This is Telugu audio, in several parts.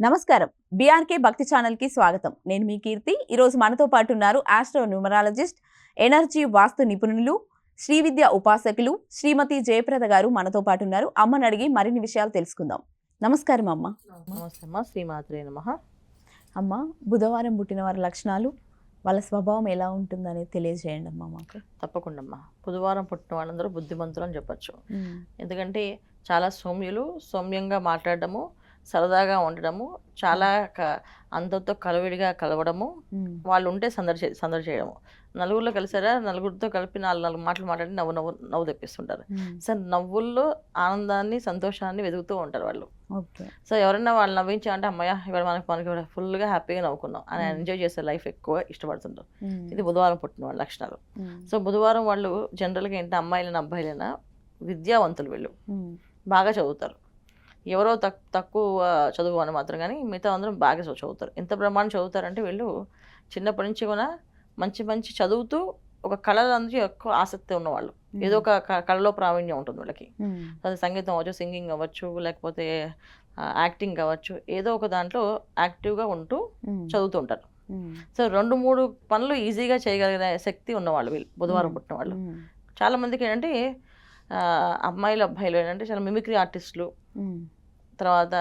నమస్కారం. బీఆర్కే భక్తి ఛానల్కి స్వాగతం. నేను మీ కీర్తి. ఈరోజు మనతో పాటు ఉన్నారు ఆస్ట్రో న్యూమరాలజిస్ట్ ఎనర్జీ వాస్తు నిపుణులు శ్రీ విద్య ఉపాసకులు శ్రీమతి జయప్రద గారు మనతో పాటు ఉన్నారు. అమ్మని అడిగి మరిన్ని విషయాలు తెలుసుకుందాం. నమస్కారం అమ్మ. నమస్తే అమ్మ. శ్రీమాత్రే నమ. అమ్మ బుధవారం పుట్టిన వారి లక్షణాలు వాళ్ళ స్వభావం ఎలా ఉంటుందనేది తెలియజేయండి అమ్మ మాకు. తప్పకుండా అమ్మ. బుధవారం పుట్టిన వాళ్ళందరూ బుద్ధిమంతులు అని చెప్పచ్చు. ఎందుకంటే చాలా సౌమ్యులు సౌమ్యంగా మాట్లాడడము సరదాగా ఉండడము చాలా అందరితో కలవిడిగా కలవడము వాళ్ళు ఉంటే సందడి సందడి చేయడము. నలుగురిలో కలిసారా? నలుగురితో కలిపి నాలుగు నాలుగు మాటలు మాట్లాడి నవ్వు నవ్వు నవ్వు తెప్పిస్తుంటారు. సో నవ్వుల్లో ఆనందాన్ని సంతోషాన్ని వెతుకుతూ ఉంటారు వాళ్ళు. సో ఎవరైనా వాళ్ళు నవ్వించా అంటే అమ్మయ్య ఇవాళ మనకి మనకి ఫుల్గా హ్యాపీగా నవ్వుకున్నాం అని. ఎంజాయ్ చేసే లైఫ్ ఎక్కువ ఇష్టపడుతుంటారు. ఇది బుధవారం పుట్టిన వాళ్ళ లక్షణాలు. సో బుధవారం వాళ్ళు జనరల్గా ఏంటి అమ్మాయిలైనా అబ్బాయిలైనా విద్యావంతులు వీళ్ళు. బాగా చదువుతారు. ఎవరో తక్ తక్కువ చదువు అని మాత్రం కానీ మిగతా అందరం బాగా చదువు- చదువుతారు. ఎంత ప్రమాణం చదువుతారంటే వీళ్ళు చిన్నప్పటి నుంచి కూడా మంచి మంచి చదువుతూ ఒక కళ నుంచి ఎక్కువ ఆసక్తి ఉన్నవాళ్ళు. ఏదో ఒక కళలో ప్రావీణ్యం ఉంటుంది వీళ్ళకి. అది సంగీతం అవ్వచ్చు సింగింగ్ అవ్వచ్చు లేకపోతే యాక్టింగ్ అవ్వచ్చు ఏదో ఒక దాంట్లో యాక్టివ్గా ఉంటూ చదువుతుంటారు. సో రెండు మూడు పనులు ఈజీగా చేయగలిగిన శక్తి ఉన్నవాళ్ళు వీళ్ళు బుధవారం పుట్టిన వాళ్ళు. చాలా మందికి ఏంటంటే అమ్మాయిలు అబ్బాయిలు ఏంటంటే చాలా మిమిక్రీ ఆర్టిస్టులు తర్వాత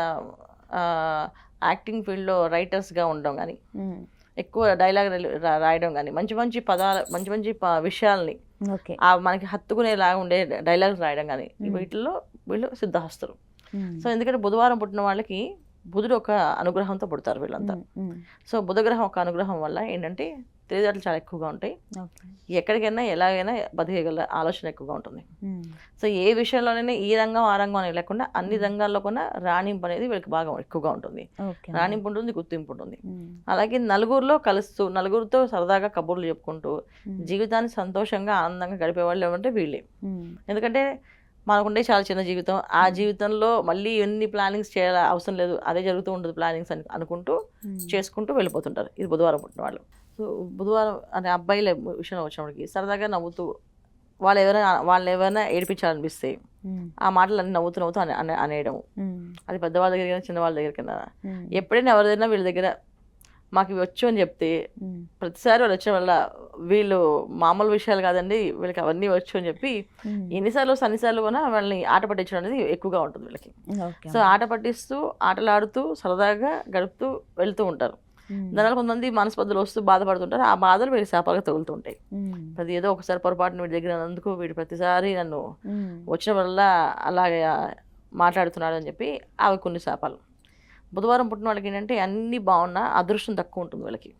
యాక్టింగ్ ఫీల్డ్లో రైటర్స్గా ఉండడం కానీ ఎక్కువ డైలాగ్ రాయడం కానీ మంచి మంచి పదాలు మంచి మంచి విషయాల్ని మనకి హత్తుకునేలాగా ఉండే డైలాగ్స్ రాయడం కానీ వీటిల్లో వీళ్ళు సిద్ధహస్తులు. సో ఎందుకంటే బుధవారం పుట్టిన వాళ్ళకి బుధుడు ఒక అనుగ్రహంతో పుడతారు వీళ్ళంతా. సో బుధగ్రహం ఒక అనుగ్రహం వల్ల ఏంటంటే తెలివితేటలు చాలా ఎక్కువగా ఉంటాయి. ఎక్కడికైనా ఎలాగైనా బతికేయగల ఆలోచన ఎక్కువగా ఉంటుంది. సో ఏ విషయంలోనైనా ఈ రంగం ఆ రంగం అనేది లేకుండా అన్ని రంగాల్లో కూడా రాణింపు అనేది వీళ్ళకి బాగా ఎక్కువగా ఉంటుంది. రాణింపు ఉంటుంది గుర్తింపు ఉంటుంది. అలాగే నలుగురిలో కలుస్తూ నలుగురితో సరదాగా కబుర్లు చెప్పుకుంటూ జీవితాన్ని సంతోషంగా ఆనందంగా గడిపే వాళ్ళు ఏమంటే వీళ్ళే. ఎందుకంటే మనకుండే చాలా చిన్న జీవితం. ఆ జీవితంలో మళ్ళీ ఎన్ని ప్లానింగ్స్ చేయాల అవసరం లేదు. అదే జరుగుతూ ఉంటుంది ప్లానింగ్స్ అని అనుకుంటూ చేసుకుంటూ వెళ్ళిపోతుంటారు. ఇది బుధవారం పుట్టిన వాళ్ళు. సో బుధవారం అనే అబ్బాయిల విషయం వచ్చినప్పటికి సరదాగా నవ్వుతూ వాళ్ళు ఎవరైనా వాళ్ళు ఎవరైనా ఏడిపించాలనిపిస్తే ఆ మాటలు అన్ని నవ్వుతూ నవ్వుతూ అనే అనే- అనేయడం అది పెద్దవాళ్ళ దగ్గర చిన్న వాళ్ళ దగ్గర ఎప్పుడైనా ఎవరిదైనా వీళ్ళ దగ్గర మాకు ఇవి వచ్చు అని చెప్తే ప్రతిసారి వాళ్ళు వచ్చిన వల్ల వీళ్ళు మామూలు విషయాలు కాదండి వీళ్ళకి అవన్నీ వచ్చు అని చెప్పి ఎన్నిసార్లు అన్నిసార్లు కూడా వాళ్ళని ఆట పట్టించడం అనేది ఎక్కువగా ఉంటుంది వీళ్ళకి. సో ఆట పట్టిస్తూ ఆటలాడుతూ సరదాగా గడుపుతూ వెళ్తూ ఉంటారు. దానివల్ల కొంతమంది మనస్పర్ధలు వస్తూ బాధపడుతుంటారు. ఆ బాధలు వీళ్ళకి శాపాలుగా తగులుతూ ఉంటాయి ప్రతి ఏదో ఒకసారి పొరపాటున వీడి దగ్గర ఉన్నందుకు వీడు ప్రతిసారి నన్ను వచ్చిన వల్ల అలాగే మాట్లాడుతున్నాడు అని చెప్పి అవి కొన్ని శాపాలు. బుధవారం పుట్టిన వాళ్ళకి ఏంటంటే అన్నీ బాగున్నా అదృష్టం తక్కువ ఉంటుంది వీళ్ళకి.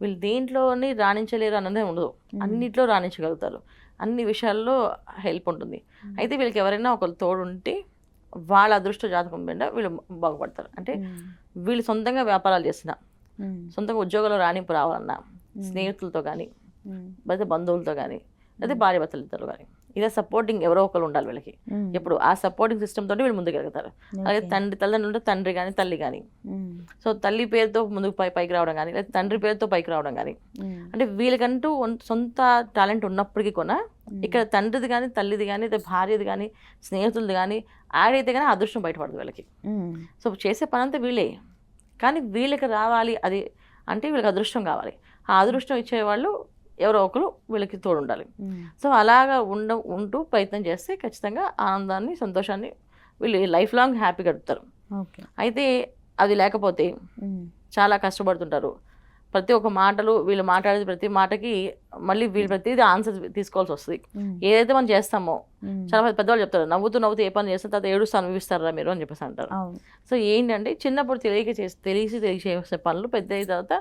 వీళ్ళు దేంట్లోని రాణించలేరు అన్నదే ఉండదు. అన్నిట్లో రాణించగలుగుతారు. అన్ని విషయాల్లో హెల్ప్ ఉంటుంది. అయితే వీళ్ళకి ఎవరైనా ఒకరు తోడు ఉంటే వాళ్ళ అదృష్ట జాతకం మీద వీళ్ళు బాగుపడతారు. అంటే వీళ్ళు సొంతంగా వ్యాపారాలు చేసిన సొంతంగా ఉద్యోగంలో రాణింపు రావాలన్నా స్నేహితులతో కానీ లేదా బంధువులతో కానీ లేదా భార్య భర్తలు ఇద్దరు కానీ ఇదే సపోర్టింగ్ ఎవరో ఒకరు ఉండాలి వీళ్ళకి. ఎప్పుడు ఆ సపోర్టింగ్ సిస్టమ్ తోటి వీళ్ళు ముందుకెళ్తారు అలాగే తండ్రి తల్లిదండ్రులు తండ్రి కానీ తల్లి కానీ సో తల్లి పేరుతో ముందుకు పై పైకి రావడం కానీ లేదా తండ్రి పేరుతో పైకి రావడం కానీ అంటే వీళ్ళకంటూ సొంత టాలెంట్ ఉన్నప్పటికీ కూడా ఇక్కడ తండ్రిది కానీ తల్లిది కానీ లేదా భార్యది కానీ స్నేహితులది కానీ యాడ్ అయితే కానీ అదృష్టం బయటపడదు వీళ్ళకి. సో చేసే పని అంతా వీళ్ళే. కానీ వీళ్ళకి రావాలి అది అంటే వీళ్ళకి అదృష్టం కావాలి. ఆ అదృష్టం ఇచ్చేవాళ్ళు ఎవరో ఒకరు వీళ్ళకి తోడు ఉండాలి సో అలాగా ఉండ ఉంటూ ప్రయత్నం చేస్తే ఖచ్చితంగా ఆనందాన్ని సంతోషాన్ని వీళ్ళు లైఫ్ లాంగ్ హ్యాపీ గడుపుతారు. అయితే అది లేకపోతే చాలా కష్టపడుతుంటారు. ప్రతి ఒక్క మాటలు వీళ్ళు మాట్లాడేది ప్రతి మాటకి మళ్ళీ వీళ్ళు ప్రతిదీ ఆన్సర్ తీసుకోవాల్సి వస్తుంది. ఏదైతే మనం చేస్తామో చాలా మంది పెద్దవాళ్ళు చెప్తారు నవ్వుతూ నవ్వుతూ ఏ పని చేస్తే తర్వాత ఏడుస్తూ అనుభవిస్తారా మీరు అని చెప్పేసి అంటారు. సో ఏంటంటే చిన్నప్పుడు తెలియక చేసి తెలిసి తెలిసి చేసే పనులు పెద్ద అయిన తర్వాత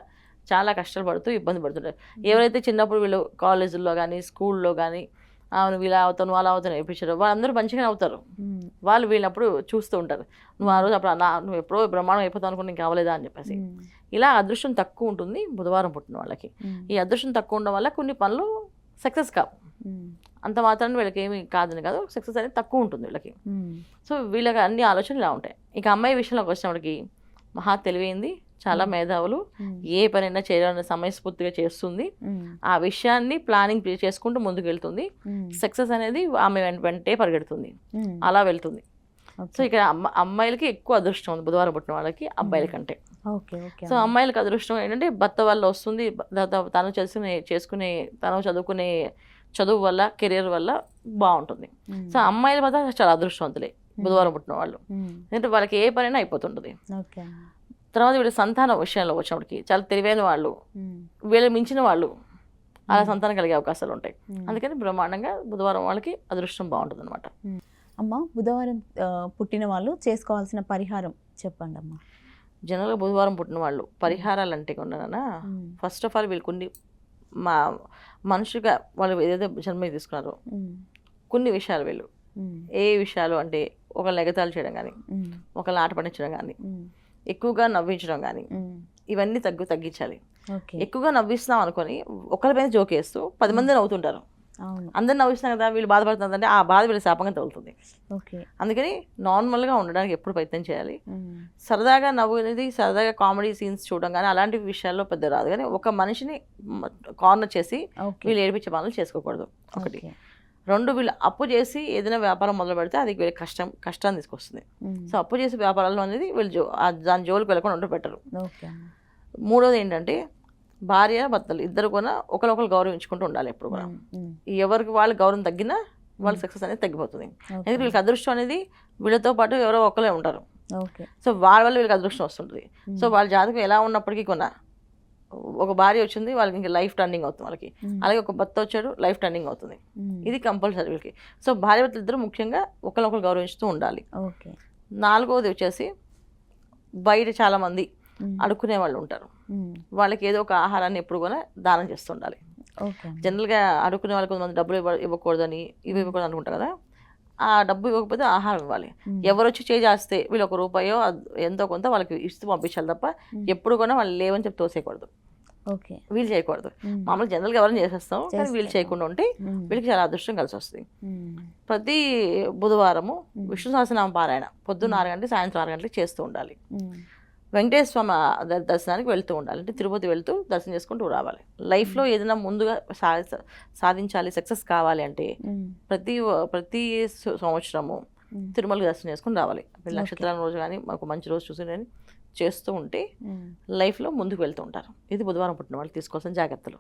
చాలా కష్టాలు పడుతూ ఇబ్బంది పడుతుంటారు. ఎవరైతే చిన్నప్పుడు వీళ్ళు కాలేజీల్లో కానీ స్కూల్లో కానీ నువ్వు ఇలా అవుతావు నువ్వు అలా అవుతావు నేర్పించారు వాళ్ళందరూ మంచిగానే అవుతారు. వాళ్ళు వీళ్ళప్పుడు చూస్తూ ఉంటారు. నువ్వు ఆ రోజు అప్పుడు అలా నువ్వు ఎప్పుడో బ్రహ్మాండం అయిపోతావు అనుకుని నీకు కావలేదా అని చెప్పేసి. ఇలా అదృష్టం తక్కువ ఉంటుంది బుధవారం పుట్టిన వాళ్ళకి. ఈ అదృష్టం తక్కువ ఉండడం వల్ల కొన్ని పనులు సక్సెస్ కావు. అంత మాత్రాన్ని వీళ్ళకి ఏమి కాదని కాదు సక్సెస్ అనేది తక్కువ ఉంటుంది వీళ్ళకి. సో వీళ్ళకి అన్ని ఆలోచనలు ఇలా ఉంటాయి. ఇక అమ్మాయి విషయంలోకి వచ్చినప్పటికి మహా తెలివైంది. చాలా మేధావులు. ఏ పనైనా చేయాలని సమయస్ఫూర్తిగా చేస్తుంది. ఆ విషయాన్ని ప్లానింగ్ చేసుకుంటూ ముందుకు వెళ్తుంది సక్సెస్ అనేది ఆమె వెంట- వెంటే పరిగెడుతుంది. అలా వెళ్తుంది. సో ఇక్కడ అమ్మ అమ్మాయిలకి ఎక్కువ అదృష్టం ఉంది. బుధవారం పుట్టిన వాళ్ళకి అబ్బాయిల కంటే. సో అమ్మాయిలకు అదృష్టం ఏంటంటే భర్త వల్ల వస్తుంది. తను చేసుకునే చేసుకునే తను చదువుకునే చదువు వల్ల కెరీర్ వల్ల బాగుంటుంది. సో అమ్మాయిల వల్ల చాలా అదృష్టవంతులే బుధవారం పుట్టిన వాళ్ళు. ఎందుకంటే వాళ్ళకి ఏ పనైనా అయిపోతుంటుంది. తర్వాత వీళ్ళ సంతానం విషయంలో వచ్చినప్పటికి చాలా తెలివైన వాళ్ళు వీళ్ళు మించిన వాళ్ళు అలా సంతానం కలిగే అవకాశాలు ఉంటాయి. అందుకని బ్రహ్మాండంగా బుధవారం వాళ్ళకి అదృష్టం బాగుంటుంది అనమాట అమ్మ బుధవారం పుట్టిన వాళ్ళు చేసుకోవాల్సిన పరిహారం చెప్పండి అమ్మా. జనరల్గా బుధవారం పుట్టిన వాళ్ళు పరిహారాలు అంటే ఉండనా ఫస్ట్ ఆఫ్ ఆల్ వీళ్ళు కొన్ని మా మనుషుగా వాళ్ళు ఏదైతే జన్మ తీసుకున్నారో కొన్ని విషయాలు వీళ్ళు. ఏ విషయాలు అంటే ఒకళ్ళని ఎగతాళి చేయడం కానీ ఒకళ్ళని ఆట పట్టించడం కానీ ఎక్కువగా నవ్వించడం కానీ ఇవన్నీ తగ్గు తగ్గించాలి. ఎక్కువగా నవ్విస్తున్నాం అనుకొని ఒకరిపైన జోక్ వేస్తూ పది మంది నవ్వుతుంటారు. అందరు నవ్విస్తున్నాం కదా వీళ్ళు బాధపడుతున్నారు అంటే ఆ బాధ వీళ్ళు శాపంగా తగులుతుంది. ఓకే. అందుకని నార్మల్గా ఉండడానికి ఎప్పుడు ప్రయత్నం చేయాలి. సరదాగా నవ్వు అనేది సరదాగా కామెడీ సీన్స్ చూడడం కానీ అలాంటి విషయాల్లో పెద్ద రాదు. కానీ ఒక మనిషిని కార్నర్ చేసి వీళ్ళు ఏడిపించే పనులు చేసుకోకూడదు. ఒకటి. రెండు వీళ్ళు అప్పు చేసి ఏదైనా వ్యాపారం మొదలు పెడితే అది వీళ్ళకి కష్టం కష్టాన్ని తీసుకొస్తుంది. సో అప్పు చేసే వ్యాపారాలు అనేది వీళ్ళు దాని జోలికి వెళ్ళకుండా ఉంటూ పెట్టరు మూడోది ఏంటంటే భార్య భర్తలు ఇద్దరు కూడా ఒకరికొకరు గౌరవించుకుంటూ ఉండాలి ఎప్పుడు కూడా. ఎవరికి వాళ్ళు గౌరవం తగ్గినా వాళ్ళ సక్సెస్ అనేది తగ్గిపోతుంది. ఎందుకంటే వీళ్ళకి అదృష్టం అనేది వీళ్ళతో పాటు ఎవరో ఒకరే ఉంటారు. సో వాళ్ళ వల్ల వీళ్ళకి అదృష్టం వస్తుంటుంది. సో వాళ్ళ జాతకం ఎలా ఉన్నప్పటికీ కొన్న ఒక భార్య వచ్చింది వాళ్ళకి ఇంకా లైఫ్ టర్నింగ్ అవుతుంది వాళ్ళకి. అలాగే ఒక భర్త వచ్చాడు లైఫ్ టర్నింగ్ అవుతుంది. ఇది కంపల్సరీ వీళ్ళకి. సో భార్య భర్తలు ఇద్దరు ముఖ్యంగా ఒకరినొకరు గౌరవించుతూ ఉండాలి. ఓకే. నాలుగవది వచ్చేసి బయట చాలామంది అడుక్కునే వాళ్ళు ఉంటారు. వాళ్ళకి ఏదో ఒక ఆహారాన్ని ఎప్పుడు కూడా దానం చేస్తుండాలి జనరల్గా అడుక్కునే వాళ్ళకి కొంతమంది డబ్బులు ఇవ్వ ఇవ్వకూడదని ఇవి ఇవ్వకూడదు అనుకుంటారు కదా? ఆ డబ్బు ఇవ్వకపోతే ఆహారం ఇవ్వాలి. ఎవరు వచ్చి చేస్తే వీళ్ళు ఒక రూపాయో ఎంతో కొంత వాళ్ళకి ఇస్తూ పంపించాలి తప్ప ఎప్పుడు కూడా వాళ్ళు లేవని చెప్పి తోసేయకూడదు. ఓకే. వీళ్ళు చేయకూడదు. మామూలుగా జనరల్గా ఎవరైనా చేసేస్తాం కానీ వీళ్ళు. చేయకుండా ఉంటే వీళ్ళకి చాలా అదృష్టం కలిసి వస్తుంది. ప్రతి బుధవారము విష్ణు సహస్రనామ పారాయణ. పొద్దున్న ఆరు గంటలకి సాయంత్రం ఆరు గంటలకి చేస్తూ ఉండాలి. వెంకటేశ్వర స్వామి దర్శనానికి వెళ్తూ ఉండాలి. అంటే తిరుపతి వెళ్తూ దర్శనం చేసుకుంటూ రావాలి. లైఫ్లో ఏదైనా ముందుగా సాధించాలి సక్సెస్ కావాలి అంటే ప్రతి ప్రతి సంవత్సరము తిరుమలకి దర్శనం చేసుకుని రావాలి. నక్షత్రాల రోజు కానీ మాకు మంచి రోజు చూసి కానీ చేస్తూ ఉంటే లైఫ్లో ముందుకు వెళ్తూ ఉంటారు. ఇది బుధవారం పుట్టిన వాళ్ళు తీసుకోవాల్సిన జాగ్రత్తలు.